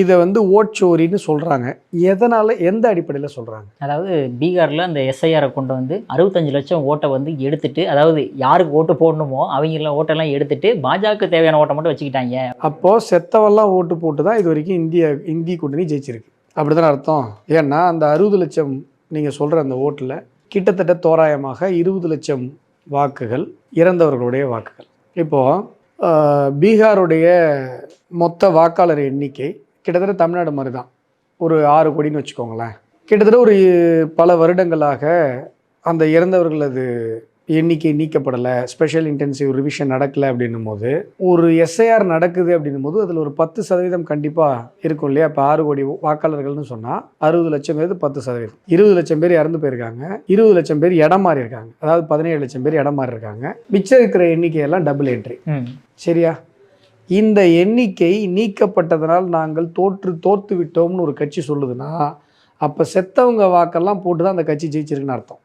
இதை வந்து ஓட்சோரின்னு சொல்கிறாங்க எதனால் எந்த அடிப்படையில் சொல்கிறாங்க அதாவது பீகாரில் அந்த எஸ்ஐஆரை கொண்டு வந்து அறுபத்தஞ்சு லட்சம் ஓட்டை வந்து எடுத்துட்டு அதாவது யாருக்கு ஓட்டு போடணுமோ அவங்கள ஓட்டெல்லாம் எடுத்துட்டு பாஜக தேவையான ஓட்டை மட்டும் வச்சுக்கிட்டாங்க. அப்போது செத்தவெல்லாம் ஓட்டு போட்டு தான் இது வரைக்கும் இந்திய இந்தி கூட்டணி ஜெயிச்சிருக்கு. அப்படி அர்த்தம். ஏன்னா அந்த அறுபது லட்சம் நீங்கள் சொல்கிற அந்த ஓட்டில் கிட்டத்தட்ட தோராயமாக இருபது லட்சம் வாக்குகள் இறந்தவர்களுடைய வாக்குகள். இப்போது பீகாருடைய மொத்த வாக்காளர் எண்ணிக்கை கிட்டத்தட்ட தமிழ்நாடு மாதிரி தான் ஒரு ஆறு கோடின்னு வச்சுக்கோங்களேன். கிட்டத்தட்ட ஒரு பல வருடங்களாக அந்த இறந்தவர்களது எண்ணிக்கை நீக்கப்படலை. ஸ்பெஷல் இன்டென்சிவ் ரிவிஷன் நடக்கலை அப்படின்னும் போது ஒரு எஸ்ஐஆர் நடக்குது அப்படின்னும் போது அதில் ஒரு பத்து சதவீதம் கண்டிப்பாக இருக்கும் இல்லையா? இப்போ ஆறு கோடி வாக்காளர்கள்னு சொன்னால் அறுபது லட்சம் பேர் பத்து சதவீதம். இருபது லட்சம் பேர் இறந்து போயிருக்காங்க. இருபது லட்சம் பேர் இடம் மாறி இருக்காங்க. அதாவது பதினேழு லட்சம் பேர் இடம் மாறி இருக்காங்க. மிச்சம் இருக்கிற எண்ணிக்கையெல்லாம் டபுள் என்ட்ரி சரியா? இந்த எண்ணிக்கை நீக்கப்பட்டதனால் நாங்கள் தோற்று தோற்று விட்டோம்னு ஒரு கட்சி சொல்லுதுன்னா அப்போ செத்தவங்க வாக்கெல்லாம் போட்டு தான் அந்த கட்சி ஜெயிச்சிருக்குன்னு அர்த்தம்.